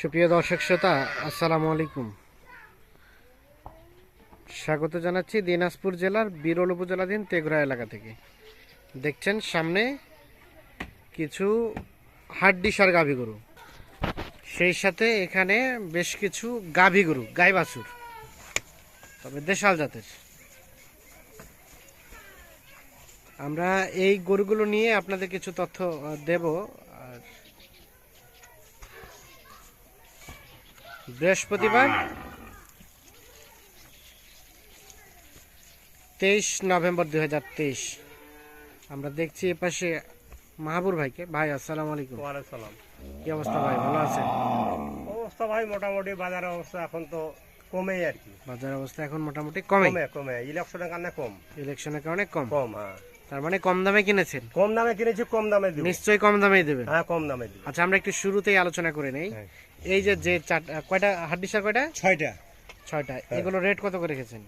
সুপ্রিয় দর্শক শ্রোতা, আসসালামু আলাইকুম। স্বাগত জানাচ্ছি দিনাজপুর জেলার বিরল উপজেলাধীন তেঘরা এলাকা থেকে। দেখছেন সামনে কিছু হাড্ডিসার গাভী গরু। সেই সাথে এখানে বেশ কিছু গাভী গরু, গাই বাছুর। তবে দেশাল জাতের। আমরা এই গরুগুলো নিয়ে আপনাদের কিছু তথ্য দেব। বৃহস্পতিবার তেইশ নভেম্বর দুই হাজার তেইশ। আমরা দেখছি এপাশে মাহাবুর ভাইকে। ভাই আসসালামু আলাইকুম। ওয়ালাইকুম কি অবস্থা ভাই? ভালো আছেন? অবস্থা ভাই মোটামুটি বাজারের অবস্থা এখন তো কমেই আর কি। বাজার অবস্থা এখন মোটামুটি কমে? কমে কমে। ইলেকশনের কারণে কম। ইলেকশনের কারণে কম? কম হ্যাঁ। তার মানে কম দামে কিনেছেন? কম দামে কিনেছি কম দামে দিব। নিশ্চয়ই কম দামেই দেবেন হ্যাঁ কম দামে দিব। আচ্ছা আমরা একটু শুরুতেই আলোচনা করে নেই। হ্যাঁ। এই যে যে কয়টা হাড্ডি সার কয়টা? ছয়টা। ছয়টা। হ্যাঁ। এগুলো রেট কত করে রেখেছেন?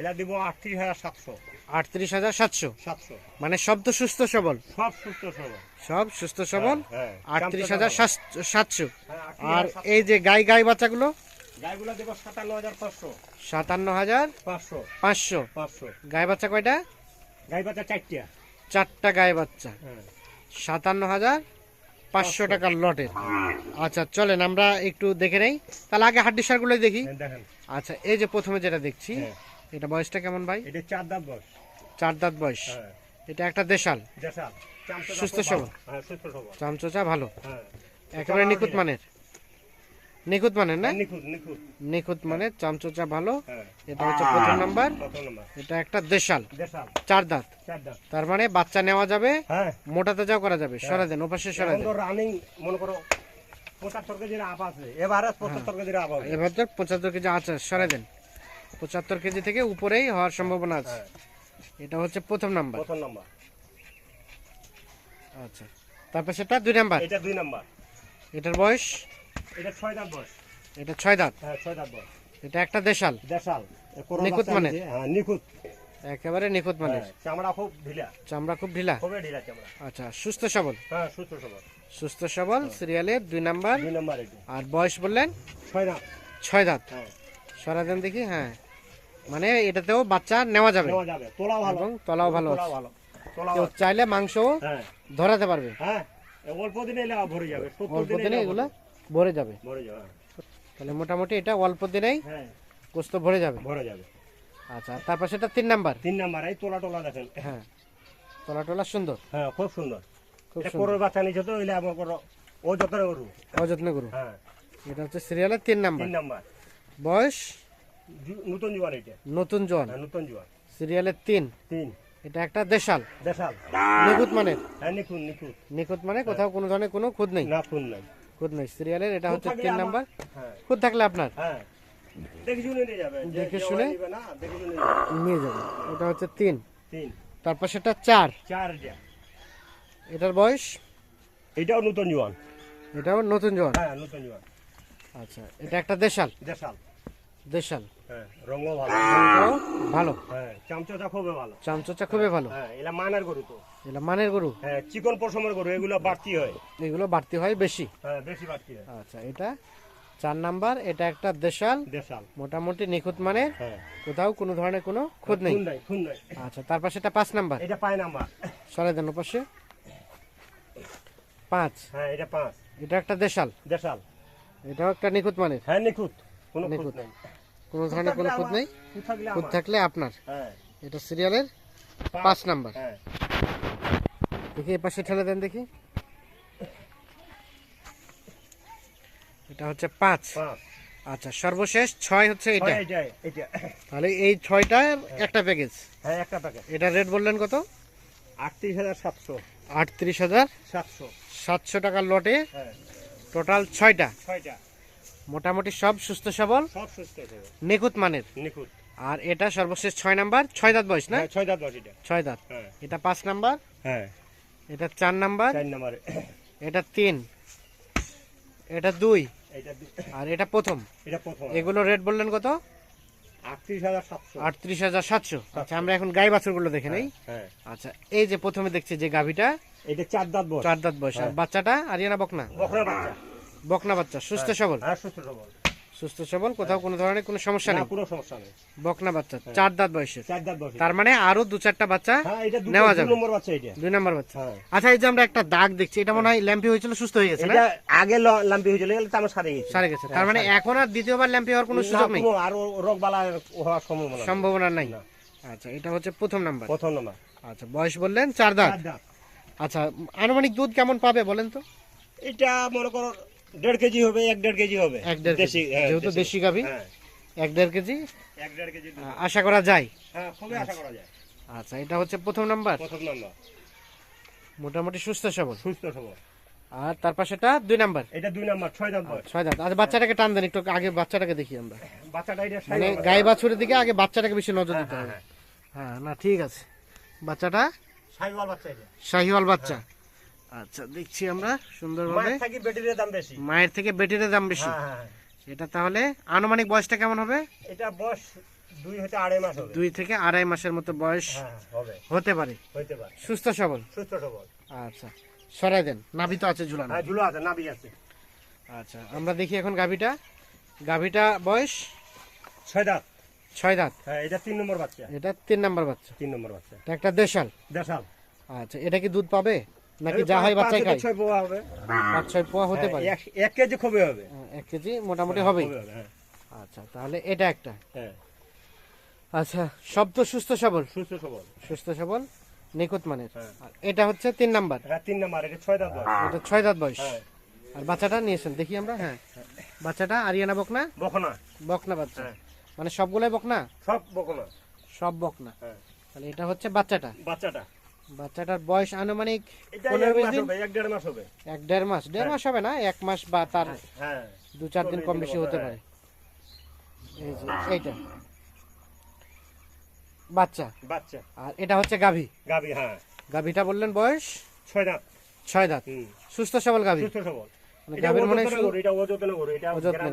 এটা দিব আটত্রিশ হাজার সাতশো। আটত্রিশ হাজার সাতশো? সাতশো। মানে সব তো সুস্থ সবল? সব সুস্থ সবল। সব সুস্থ সবল? হ্যাঁ, আটত্রিশ হাজার। সাতশো আর এই যে গাই গাই বাচ্চাগুলো? গাইগুলো দিব সাতান্ন হাজার পাঁচশো। সাতান্ন হাজার পাঁচশো। পাঁচশো। পাঁচশো। গাই বাচ্চা কয়টা? গাই বাচ্চা চারটা। চারটা গাই বাচ্চা হ্যাঁ। সাতান্ন হাজার পাঁচশো। টাকার লটের। আচ্ছা চলেন আমরা একটু দেখে নেই। তাহলে আগে হাড্ডি সারগুলোই দেখি। হ্যাঁ, আচ্ছা এই যে প্রথমে যেটা দেখছি হ্যাঁ। এটা বয়সটা কেমন ভাই? এটা চার দাঁত বস চার দাঁত বয়স। এটা একটা দেশাল। সুস্থ সবল। চামচোচা ভালো। একেবারে নিখুঁত মানের। নিখুঁত মানে না? নিখুঁত নিখুঁত। নিখুঁত মানের চামচোচা ভালো। হ্যাঁ। এটা হচ্ছে প্রথম নাম্বার। এটা একটা দেশাল। দেশাল। চার দাঁত। চার দাঁত। তার মানে বাচ্চা নেওয়া যাবে হ্যাঁ। মোটা তাজাও করা যাবে সরা দেন ওপাশে সরা দেন। রানিং মনে করো পঁচাত্তর কেজির আপ আছে। এবারে পঁচাত্তর কেজির আপ হবে। এবার তো পঁচাত্তর কেজি আচ্ছা সরা দেন। পঁচাত্তর কেজি থেকে উপরেই হওয়ার সম্ভাবনা আছে। হ্যাঁ। এটা হচ্ছে প্রথম নাম্বার। প্রথম নাম্বার। আচ্ছা। তারপর সেটা দুই নাম্বার। এটা দুই নাম্বার। এটার বয়স? এটা ছয় দাঁত বয়স। এটা ছয় দাঁত? হ্যাঁ ছয় দাঁত বয়স। এটা একটা দেশাল? দেশাল। কোনো নিখুঁত বাচ্চা হ্যাঁ নিখুঁত। একেবারে নিখুঁত হ্যাঁ, চামড়া খুব ঢিলা। চামড়া খুব ঢিলা? খুবই ঢিলা চামড়া। আচ্ছা সুস্থ সবল? হ্যাঁ সুস্থ সবল। সুস্থ সবল সিরিয়ালের দুই নাম্বার। দুই নাম্বার আর বয়স বললেন? ছয় দাঁত। ছয় দাঁত। হ্যাঁ। দেখি হ্যাঁ। মানে এটাতেও বাচ্চা নেওয়া যাবে। নেওয়া যাবে। তোলাও ভালো। এবং তলাও ভালো কেউ চাইলে মাংসও হ্যাঁ। ধরাতে পারবে। হ্যাঁ। অল্প দিনে ভরে যাবে। অল্প দিনে এগুলো ভরে যাবে। ভরে যাবে তাহলে মোটামুটি এটা অল্প দিনেই হ্যাঁ। গোস্ত ভরে যাবে। ভরে যাবে। আচ্ছা তারপর সেটা তিন নাম্বার। তিন নাম্বার এই তোলা টোলা দেখেন। হ্যাঁ তলা টলা সুন্দর। হ্যাঁ খুব সুন্দর। খুব সুন্দর। বাচ্চা নিচ্ছে তো এলে আমার করো ও যত গরু। অযত্ন করু হ্যাঁ। এটা হচ্ছে সিরিয়ালের তিন নাম্বার। তিন নাম্বার। বয়স? নতুন জোয়ান এটা। নতুন জোয়ান। হ্যাঁ নতুন জোয়ান। সিরিয়ালের তিন। তিন। এটা একটা দেশাল। দেশাল। নিখুঁত মানের। হ্যাঁ নিখুন নিখুন নিখুঁত মানে কোথাও কোনো ধরনের কোনো খুদ নেই। না খুন নাই। খুদ নেই সিরিয়ালের এটা হচ্ছে তিন নাম্বার। হ্যাঁ। খুদ থাকলে আপনার? হ্যাঁ। দেখে শুনে নিয়ে যাবে এটা হচ্ছে তিন। তারপর সেটা চার। চার এটার বয়স? এটাও নতুন জোয়ান। এটাও নতুন জোয়ান? হ্যাঁ নতুন জোয়ান। আচ্ছা এটা একটা দেশাল? দেশাল। দেশাল। হ্যাঁ রঙও ভালো। ভালো। হ্যাঁ খুবই ভালো। চামচোচা খুবই ভালো। হ্যাঁ এলা মানের গরু তো। এটা মানের গরু? হ্যাঁ চিকন পশমের গরু এগুলো বাড়তি হয়। এগুলো বাড়তি হয় বেশি? হ্যাঁ বেশি বাড়তি হয়। আচ্ছা এটা চার নাম্বার এটা একটা দেশাল। দেশাল। মোটামুটি নিখুঁত হ্যাঁ। কোথাও কোনো ধরনের কোনো খুদ নেই? আচ্ছা তারপর সেটা পাঁচ নাম্বার। এটা পায় নাম্বার। সরে দেন পাশে। পাঁচ। হ্যাঁ এটা পাঁচ। এটা একটা দেশাল। দেশাল। এটাও একটা নিখুঁত মানের। হ্যাঁ নিখুঁত। কোনো নিখুঁত। নেই। কোনো ধরনের কোনো খুদ নেই? খুঁত থাকলে খুদ থাকলে আপনার। হ্যাঁ। এটা সিরিয়ালের পাঁচ নাম্বার। হ্যাঁ। দেখি এ পাশে ঠেলে দেন দেখি। এটা হচ্ছে পাঁচ। আচ্ছা সর্বশেষ ছয় হচ্ছে এটা। তাহলে এই ছয়টার একটা প্যাকেজ। হ্যাঁ একটা প্যাকেট এটা রেট বললেন কত? আটত্রিশ হাজার সাতশো। আটত্রিশ হাজার সাতশো। সাতশো টাকার লটে টোটাল ছয়টা। ছয়টা। মোটামুটি সব সুস্থ সবল? সব সুস্থ নিখুঁত মানের? নিখুঁত। আর এটা সর্বশেষ ছয় নাম্বার? ছয় দাঁত বয়স না? হ্যাঁ ছয় দাঁত বস এটা। ছয় দাঁত। হ্যাঁ। এটা পাঁচ নাম্বার? হ্যাঁ। এটা চার নাম্বার? চার নম্বরে। এটা তিন। এটা দুই। আর এটা প্রথম? এটা প্রথম। এগুলো রেট বললেন কত? আটত্রিশ হাজার সাতশো। আচ্ছা আমরা এখন গাই বাছুরগুলো দেখে নেই। হ্যাঁ আচ্ছা এই যে প্রথমে দেখছি যে গাভিটা এটা চার দাঁত চার দাঁত বয়স। আর। বাচ্চাটা আরিয়ানা বকনা? বকরা বাচ্চা। বকনা বাচ্চা সুস্থ সবল? হ্যাঁ সুস্থ সবল। সুস্থ সবল? কোথাও কোনো ধরনের কোনো সমস্যা নেই? কোনো সমস্যা নেই। বকনা বাচ্চা চার দাঁত বয়সের। চার দাঁত বসে তার মানে আরও দু চারটা বাচ্চা হ্যাঁ এটা নেওয়া যাবে। নম্বর বাচ্চা এটা। দুই নম্বর বাচ্চা। হ্যাঁ। আচ্ছা এই যে আমরা একটা দাগ দেখছি এটা মনে হয় ল্যাম্পি হয়েছিল সুস্থ হয়ে গেছে না? এটা আগে ল- লাম্পি হয়ে গেলে তো আমার সারে গেছে। সারে গেছে। তার মানে এখন আর দ্বিতীয়বার ল্যাম্পি হওয়ার কোনো সুযোগ নেই? আর রোগ বালা হওয়ার সম্ভাবনা সম্ভাবনা নাই। আচ্ছা এটা হচ্ছে প্রথম নাম্বার। প্রথম নম্বর। আচ্ছা বয়স বললেন চার দাঁত। আচ্ছা আনুমানিক দুধ কেমন পাবে বলেন তো? এটা মনে করো দেড় কেজি হবে এক দেড় কেজি হবে। এক দেড় কেজি। হ্যাঁ, যেহেতু দেশি। গাভী হ্যাঁ। এক দেড় কেজি? এক দেড় কেজি আশা করা যায়? হ্যাঁ খুবই আশা করা যায়। আচ্ছা এটা হচ্ছে প্রথম নাম্বার? প্রথম নম্বর। মোটামুটি সুস্থ সবল। সুস্থ সবল। আর তার পাশেটা দুই নাম্বার? এটা দুই নম্বর ছয় বয়স। ছয় দাঁত। আচ্ছা বাচ্চাটাকে টান দেন একটু আগে বাচ্চাটাকে দেখি আমরা। বাচ্চাটা এটা মানে গাই বাছুরের দিকে আগে বাচ্চাটাকে বেশি নজর দিতে হবে। হ্যাঁ। না ঠিক আছে। বাচ্চাটা? সাইওয়াল বাচ্চা শাহিওয়াল বাচ্চা। আচ্ছা দেখছি আমরা সুন্দরভাবে। মায়ের দাম বেশি। মায়ের থেকে বেটির দাম বেশি। হ্যাঁ হ্যাঁ হ্যাঁ। এটা তাহলে আনুমানিক বয়সটা কেমন হবে? এটা বয়স দুই হতে আড়াই মাস হবে। দুই থেকে আড়াই মাসের মতো বয়স হবে। হতে পারে। সুস্থ সবল? সুস্থ সবল। আচ্ছা সরাই দেন। নাভি তো আছে ঝুলানো। হ্যাঁ ঝুলো আছে নাবি আছে। আচ্ছা আমরা দেখি এখন গাভিটা। গাভিটা বয়স ছয় দাঁত। ছয় দাঁত। হ্যাঁ এটা তিন নম্বর বাচ্চা। এটা তিন নম্বর বাচ্চা। তিন নম্বর বাচ্চা। এটা একটা দেশাল। দেশাল। আচ্ছা এটা কি দুধ পাবে? নাকি যা হয় বাচ্চাই খায়? ছয় পোয়া হবে। পাঁচ ছয় পোয়া হতে হ্যাঁ, পারে। এক- কেজি খুবই হবে। হ্যাঁ, এক কেজি মোটামুটি হবে, হ্যাঁ আচ্ছা তাহলে এটা একটা। হ্যাঁ। আচ্ছা সব তো সুস্থ সবল। সুস্থ সবল। সুস্থ সবল নিখুঁত মানের। এটা হচ্ছে তিন নাম্বার। হ্যাঁ তিন নম্বর এটা ছয় দাঁত বয়স। এটা ছয় দাঁত বয়স। আর বাচ্চাটা নিয়েছেন দেখি আমরা হ্যাঁ। বাচ্চাটা আরিয়ানা বকনা? বকনা। বকনা বাচ্চা। মানে সবগুলাই বকনা? সব বকনা। সব বকনা। হ্যাঁ। তাহলে এটা হচ্ছে বাচ্চাটা। বাচ্চাটা। বাচ্চাটার বয়স আনুমানিক পনেরো এক বিশ দিন? এক দেড় মাস হবে। এক দেড় মাস দেড় মাস হবে না? এক মাস বা তার হ্যাঁ দু চার দিন কম বেশি হতে হ্যাঁ। পারে। এইটা। বাচ্চা। বাচ্চা। আর এটা হচ্ছে গাভী। গাবি হ্যাঁ। গাভীটা বললেন বয়স? ছয় দাঁত। ছয় দাঁত। সুস্থ সবল গাভী। সুস্থ সবল। মানে গাভীর মনে হয়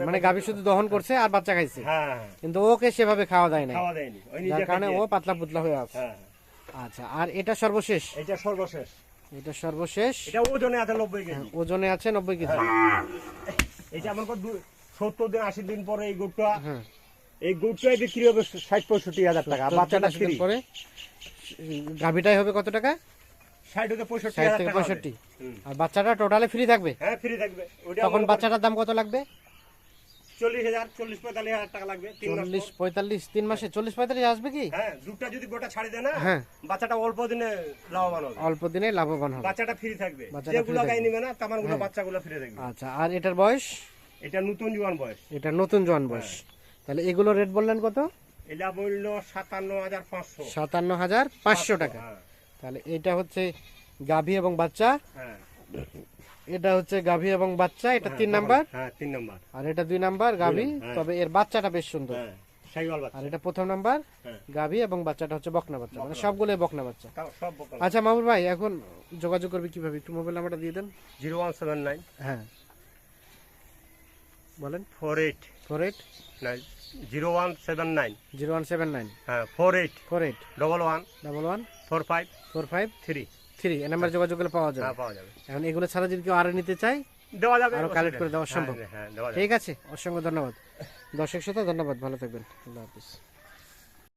মানে গাভী শুধু দহন করছে আর বাচ্চা খাইছে। হ্যাঁ হ্যাঁ, কিন্তু ওকে সেভাবে খাওয়া দেয় না যার কারণে ও পাতলা পুতলা হয়ে আছে। হ্যাঁ। আচ্ছা আর এটা সর্বশেষ? এটা সর্বশেষ। এটা সর্বশেষ। এটা ওজনে আছে নব্বই কেজি। ওজনে আছে নব্বই কেজি। এটা আমার সত্তর দিন আশি দিন পরে এই গুড়টা হ্যাঁ। এই গুড়টাই বিক্রি হবে ষাট পঁয়ষট্টি হাজার টাকা বাচ্চাটা দিন পরে। গাভীটাই হবে কত টাকা? ষাট পঁয়ষট্টি থেকে। পঁয়ষট্টি। হুম। আর বাচ্চাটা টোটালে ফ্রি থাকবে? হ্যাঁ ফ্রি থাকবে। তখন বাচ্চাটার দাম কত লাগবে? চল্লিশ হাজার চল্লিশ পঁয়তাল্লিশ হাজার টাকা লাগবে চল্লিশ পঁয়তাল্লিশ তিন মাসে চল্লিশ পঁয়তাল্লিশ আসবে কি? হ্যাঁ দুধটা যদি গোটা ছাড়ি দেয় না হ্যাঁ। বাচ্চাটা অল্প দিনে লাভবান হবে। অল্প দিনে লাভবান হবে। বাচ্চাটা ফ্রি থাকবে। বাচ্চাটা যেগুলো গাই নিবে না তামারগুলো বাচ্চাগুলো ফ্রি থাকবে আচ্ছা আর এটার বয়স? এটা নতুন জোয়ান বয়স। এটা নতুন জোয়ান বয়স। তাহলে এগুলো রেট বললেন কত? এটা বলল সাতান্ন হাজার পাঁচশো। সাতান্ন হাজার পাঁচশো টাকা। হ্যাঁ। তাহলে এটা হচ্ছে গাভী এবং বাচ্চা। হ্যাঁ। এটা হচ্ছে গাভী এবং বাচ্চা এটা তিন নাম্বার? হ্যাঁ তিন নাম্বার। আর এটা দুই নাম্বার গাভী হ্যাঁ। তবে এর বাচ্চাটা বেশ সুন্দর। হ্যাঁ আর এটা প্রথম নাম্বার হ্যাঁ। গাভী এবং বাচ্চাটা হচ্ছে বকনা বাচ্চা মানে সবগুলোই বকনা বাচ্চা। আচ্ছা মামুর ভাই এখন যোগাযোগ করবি কীভাবে? একটু মোবাইল নাম্বারটা দিয়ে দেন। Zero one seven nine. হ্যাঁ। বলেন। Four eight. Four eight? Nine. Zero one seven nine. Zero one seven nine. হ্যাঁ four eight. Four eight. Double one. Double one. Four five. Four five. Three. Three এ number যোগাযোগ করলে পাওয়া যাবে। হ্যাঁ পাওয়া যাবে। এখন এগুলো ছাড়া যদি কেউ আরও নিতে চায় দেওয়া যাবে। আরও কালেক্ট করে দেওয়া হ্যাঁ, সম্ভব। হ্যাঁ ঠিক আছে অসংখ্য ধন্যবাদ। দর্শক শ্রোতা ধন্যবাদ। ভালো থাকবেন। আল্লাহ হাফিজ।